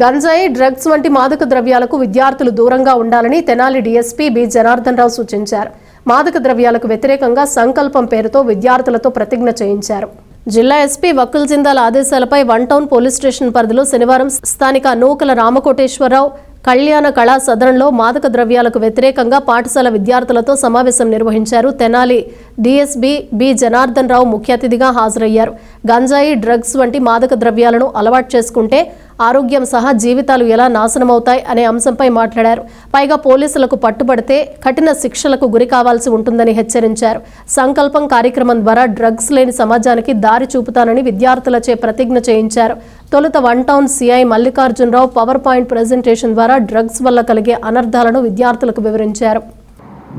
గంజాయి డ్రగ్స్ వంటి మాదక ద్రవ్యాలకు విద్యార్థులు దూరంగా ఉండాలని తెనాలి డీఎస్పీ బి. జనార్దన్ రావు సూచించారు. మాదక ద్రవ్యాలకు వ్యతిరేకంగా సంకల్పం పేరుతో విద్యార్థులతో ప్రతిజ్ఞ చేయించారు. జిల్లా ఎస్పీ వకుల్ జిందాల్ ఆదేశాలపై వన్ టౌన్ పోలీస్ స్టేషన్ పరిధిలో శనివారం స్థానిక నూకల రామకోటేశ్వరరావు కళ్యాణ కళా సదనంలో మాదక ద్రవ్యాలకు వ్యతిరేకంగా పాఠశాల విద్యార్థులతో సమావేశం నిర్వహించారు తెనాలి డిఎస్బి బి. జనార్దన్ రావు ముఖ్య అతిథిగా హాజరయ్యారు. గంజాయి డ్రగ్స్ వంటి మాదక ద్రవ్యాలను అలవాటు చేసుకుంటే ఆరోగ్యం సహా జీవితాలు ఎలా నాశనమవుతాయి అనే అంశంపై మాట్లాడారు. పైగా పోలీసులకు పట్టుబడితే కఠిన శిక్షలకు గురి కావాల్సి ఉంటుందని హెచ్చరించారు. సంకల్పం కార్యక్రమం ద్వారా డ్రగ్స్ లేని సమాజానికి దారి చూపుతానని విద్యార్థులచే ప్రతిజ్ఞ చేయించారు. తొలుత one town CI Mallikarjunarao power point presentation ద్వారా డ్రగ్స్ వల్ల కలిగే అనర్థాలను విద్యార్థులకు వివరించారు.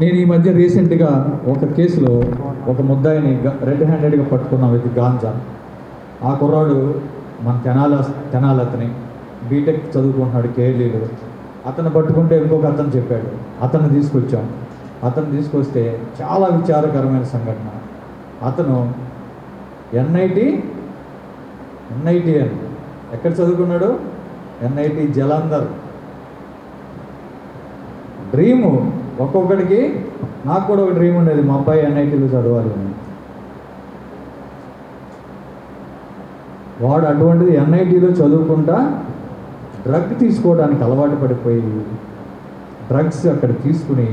నేను ఈ మధ్య రీసెంట్గా ఒక కేసులో ఒక ముద్దాయిని రెడ్ హ్యాండెడ్గా పట్టుకున్నాం ఇది గాంజా. ఆ కుర్రాడు మన తెనాల తెనాలి అతని బీటెక్ చదువుకుంటున్నాడు కేఎల్ఈలో అతను పట్టుకుంటే ఇంకొక అతను చెప్పాడు అతన్ని తీసుకొచ్చాం. అతను తీసుకొస్తే చాలా విచారకరమైన సంఘటన. అతను ఎన్ఐటి ఎన్ఐటి అని ఎక్కడ చదువుకున్నాడు? ఎన్ఐటి జలంధర్. డ్రీము ఒక్కొక్కడికి నాకు కూడా ఒక డ్రీమ్ ఉండేది మా అబ్బాయి ఎన్ఐటీలో చదవాలి అని. వాడు అటువంటిది ఎన్ఐటీలో చదువుకుంటా డ్రగ్ తీసుకోవడానికి అలవాటు పడిపోయి డ్రగ్స్ అక్కడ తీసుకుని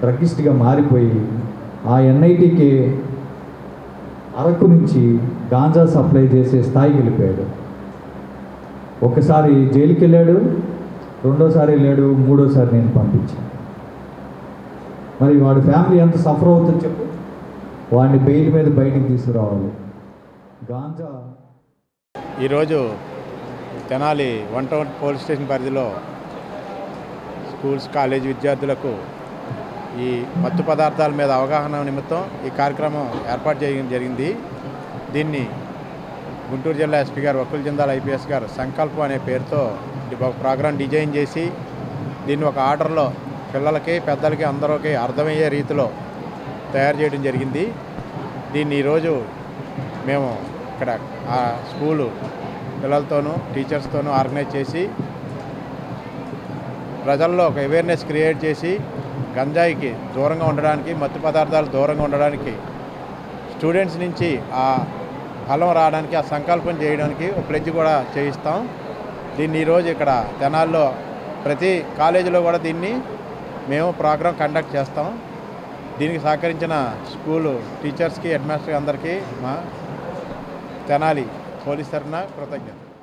డ్రగ్గిస్ట్గా మారిపోయి ఆ ఎన్ఐటీకి అరకు నుంచి గాంజా సప్లై చేసే స్థాయికి వెళ్ళిపోయాడు. ఒకసారి జైలుకి వెళ్ళాడు రెండోసారి వెళ్ళాడు మూడోసారి నేను పంపించాను మరి వాడి ఫ్యామిలీ ఎంత సఫర్ అవుతుందో చెప్పు. వాడిని బెయిల్ మీద బయటికి తీసుకురావాలి. గాంజా ఈరోజు Tenali one town police station పరిధిలో స్కూల్స్ కాలేజ్ విద్యార్థులకు ఈ మత్తు పదార్థాల మీద అవగాహన నిమిత్తం ఈ కార్యక్రమం ఏర్పాటు చేయడం జరిగింది. దీన్ని గుంటూరు జిల్లా ఎస్పీ గారు వకుల్ జిందాల్ ఐపీఎస్ గారు సంకల్పం అనే పేరుతో ఒక ప్రోగ్రాం డిజైన్ చేసి దీన్ని ఒక ఆర్డర్లో పిల్లలకి పెద్దలకి అందరికీ అర్థమయ్యే రీతిలో తయారు చేయడం జరిగింది. దీన్ని ఈరోజు మేము ఇక్కడ ఆ స్కూలు పిల్లలతోనూ టీచర్స్తోనూ ఆర్గనైజ్ చేసి ప్రజల్లో ఒక అవేర్నెస్ క్రియేట్ చేసి గంజాయికి దూరంగా ఉండడానికి మత్తు పదార్థాలు దూరంగా ఉండడానికి స్టూడెంట్స్ నుంచి ఆ ఫలం రావడానికి ఆ సంకల్పం చేయడానికి ఒక ప్లెడ్జ్ కూడా చేయిస్తాం. దీన్ని ఈరోజు ఇక్కడ తెనాల్లో ప్రతి కాలేజీలో కూడా దీన్ని మేము ప్రోగ్రాం కండక్ట్ చేస్తాం. దీనికి సహకరించిన స్కూలు టీచర్స్కి హెడ్మాస్టర్కి అందరికీ మా తెనాలి. పోలీస్ తరఫున కృతజ్ఞత